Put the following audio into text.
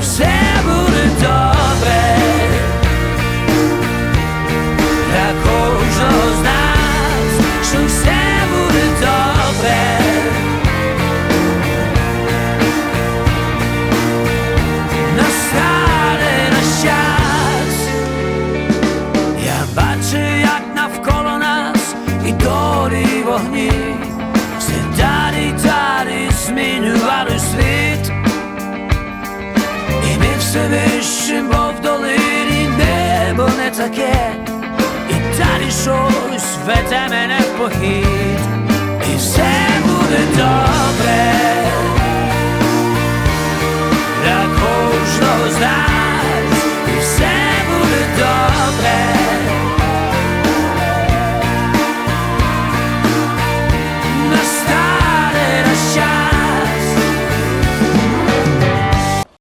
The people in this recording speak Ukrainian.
все буде добре для кожного з нас, що все буде добре. Настане наш час. Я бачу, як навколо нас і долі вогні, все вище, бо в долині небо не таке, і далі щось веде мене в похід, і все буде добре. Для кожного з.